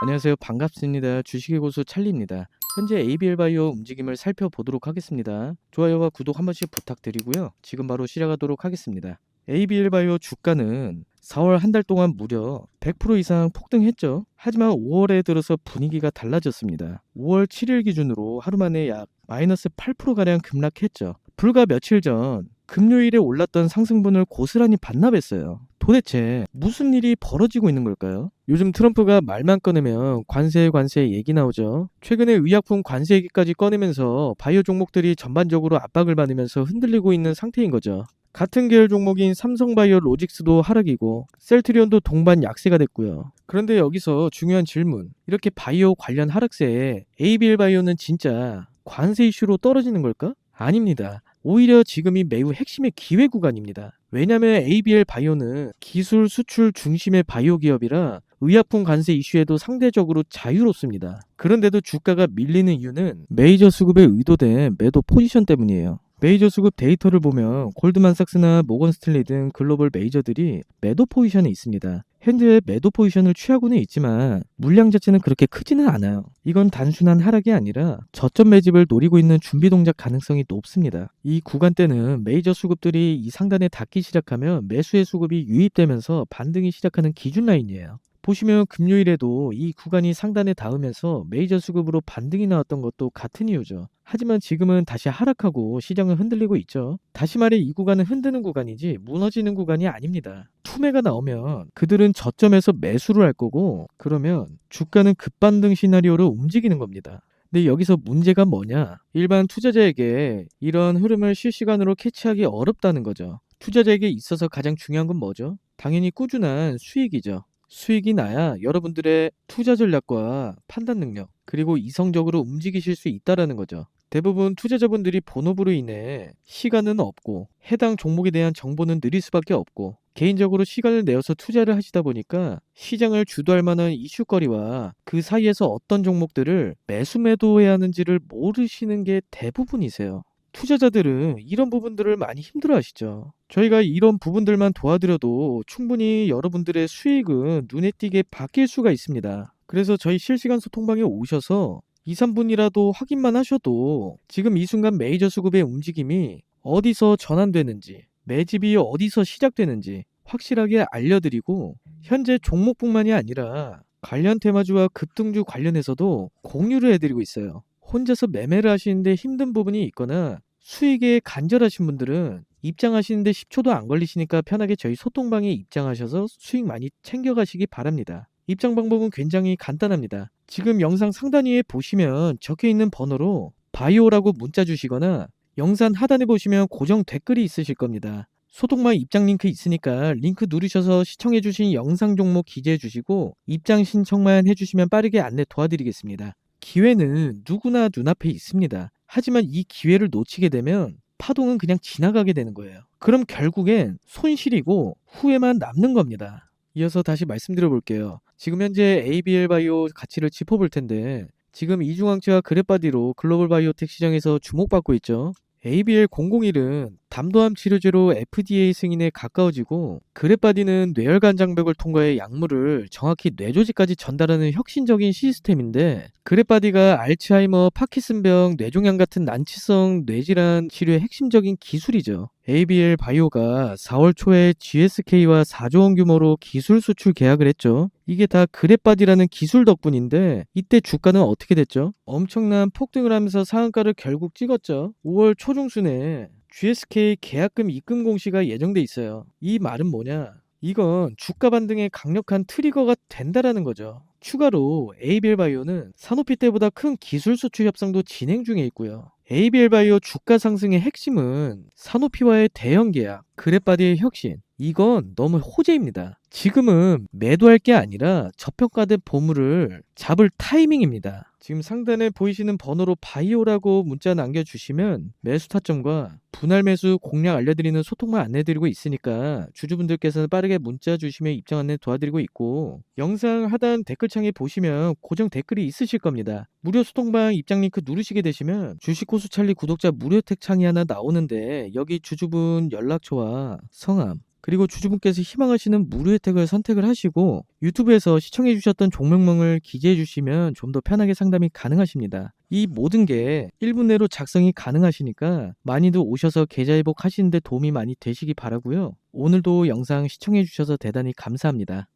안녕하세요. 반갑습니다. 주식의 고수 찰리입니다. 현재 ABL 바이오 움직임을 살펴보도록 하겠습니다. 좋아요와 구독 한 번씩 부탁드리고요. 지금 바로 시작하도록 하겠습니다. ABL 바이오 주가는 4월 한 달 동안 무려 100% 이상 폭등했죠. 하지만 5월에 들어서 분위기가 달라졌습니다. 5월 7일 기준으로 하루 만에 약 마이너스 8%가량 급락했죠. 불과 며칠 전 금요일에 올랐던 상승분을 고스란히 반납했어요. 도대체 무슨 일이 벌어지고 있는 걸까요? 요즘 트럼프가 말만 꺼내면 관세 관세 얘기 나오죠. 최근에 의약품 관세 얘기까지 꺼내면서 바이오 종목들이 전반적으로 압박을 받으면서 흔들리고 있는 상태인 거죠. 같은 계열 종목인 삼성바이오 로직스도 하락이고 셀트리온도 동반 약세가 됐고요. 그런데 여기서 중요한 질문. 이렇게 바이오 관련 하락세에 ABL 바이오는 진짜 관세 이슈로 떨어지는 걸까? 아닙니다. 오히려 지금이 매우 핵심의 기회 구간입니다. 왜냐하면 ABL 바이오는 기술 수출 중심의 바이오 기업이라 의약품 관세 이슈에도 상대적으로 자유롭습니다. 그런데도 주가가 밀리는 이유는 메이저 수급에 의도된 매도 포지션 때문이에요. 메이저 수급 데이터를 보면 골드만삭스나 모건 스탠리 등 글로벌 메이저들이 매도 포지션에 있습니다. 현재 매도 포지션을 취하고는 있지만 물량 자체는 그렇게 크지는 않아요. 이건 단순한 하락이 아니라 저점 매집을 노리고 있는 준비 동작 가능성이 높습니다. 이 구간 때는 메이저 수급들이 이 상단에 닿기 시작하면 매수의 수급이 유입되면서 반등이 시작하는 기준 라인이에요. 보시면 금요일에도 이 구간이 상단에 닿으면서 메이저 수급으로 반등이 나왔던 것도 같은 이유죠. 하지만 지금은 다시 하락하고 시장을 흔들리고 있죠. 다시 말해 이 구간은 흔드는 구간이지 무너지는 구간이 아닙니다. 투매가 나오면 그들은 저점에서 매수를 할 거고 그러면 주가는 급반등 시나리오로 움직이는 겁니다. 근데 여기서 문제가 뭐냐? 일반 투자자에게 이런 흐름을 실시간으로 캐치하기 어렵다는 거죠. 투자자에게 있어서 가장 중요한 건 뭐죠? 당연히 꾸준한 수익이죠. 수익이 나야 여러분들의 투자 전략과 판단 능력, 그리고 이성적으로 움직이실 수 있다라는 거죠. 대부분 투자자분들이 본업으로 인해 시간은 없고 해당 종목에 대한 정보는 느릴 수밖에 없고 개인적으로 시간을 내어서 투자를 하시다 보니까 시장을 주도할 만한 이슈거리와 그 사이에서 어떤 종목들을 매수 매도해야 하는지를 모르시는 게 대부분이세요. 투자자들은 이런 부분들을 많이 힘들어 하시죠. 저희가 이런 부분들만 도와드려도 충분히 여러분들의 수익은 눈에 띄게 바뀔 수가 있습니다. 그래서 저희 실시간 소통방에 오셔서 2, 3분이라도 확인만 하셔도 지금 이 순간 메이저 수급의 움직임이 어디서 전환되는지, 매집이 어디서 시작되는지 확실하게 알려드리고 현재 종목뿐만이 아니라 관련 테마주와 급등주 관련해서도 공유를 해드리고 있어요. 혼자서 매매를 하시는데 힘든 부분이 있거나 수익에 간절하신 분들은 입장하시는데 10초도 안 걸리시니까 편하게 저희 소통방에 입장하셔서 수익 많이 챙겨가시기 바랍니다. 입장 방법은 굉장히 간단합니다. 지금 영상 상단 위에 보시면 적혀 있는 번호로 바이오라고 문자 주시거나 영상 하단에 보시면 고정 댓글이 있으실 겁니다. 소통방 입장 링크 있으니까 링크 누르셔서 시청해주신 영상 종목 기재해 주시고 입장 신청만 해주시면 빠르게 안내 도와드리겠습니다. 기회는 누구나 눈앞에 있습니다. 하지만 이 기회를 놓치게 되면 파동은 그냥 지나가게 되는 거예요. 그럼 결국엔 손실이고 후회만 남는 겁니다. 이어서 다시 말씀드려 볼게요. 지금 현재 ABL 바이오 가치를 짚어볼 텐데 지금 이중항체와 그래바디로 글로벌 바이오텍 시장에서 주목받고 있죠. ABL 001은 담도암 치료제로 FDA 승인에 가까워지고 그래바디는 뇌혈관 장벽을 통과해 약물을 정확히 뇌조직까지 전달하는 혁신적인 시스템인데 그래바디가 알츠하이머, 파키슨병, 뇌종양 같은 난치성 뇌질환 치료의 핵심적인 기술이죠. ABL 바이오가 4월 초에 GSK와 4조 원 규모로 기술 수출 계약을 했죠. 이게 다 그래바디라는 기술 덕분인데 이때 주가는 어떻게 됐죠? 엄청난 폭등을 하면서 상한가를 결국 찍었죠. 5월 초중순에 GSK 계약금 입금 공시가 예정돼 있어요. 이 말은 뭐냐? 이건 주가 반등의 강력한 트리거가 된다라는 거죠. 추가로 ABL 바이오는 사노피 때보다 큰 기술 수출 협상도 진행 중에 있고요. ABL 바이오 주가 상승의 핵심은 사노피와의 대형 계약, 그래바디의 혁신. 이건 너무 호재입니다. 지금은 매도할 게 아니라 저평가된 보물을 잡을 타이밍입니다. 지금 상단에 보이시는 번호로 바이오라고 문자 남겨주시면 매수 타점과 분할 매수 공략 알려드리는 소통만 안내드리고 있으니까 주주분들께서는 빠르게 문자 주시면 입장 안내 도와드리고 있고 영상 하단 댓글창에 보시면 고정 댓글이 있으실 겁니다. 무료 소통방 입장 링크 누르시게 되시면 주식 호수 찰리 구독자 무료 택 창이 하나 나오는데 여기 주주분 연락처와 성함 그리고 주주분께서 희망하시는 무료 혜택을 선택을 하시고 유튜브에서 시청해 주셨던 종목명을 기재해 주시면 좀 더 편하게 상담이 가능하십니다. 이 모든 게 1분 내로 작성이 가능하시니까 많이들 오셔서 계좌 회복 하시는데 도움이 많이 되시기 바라고요. 오늘도 영상 시청해 주셔서 대단히 감사합니다.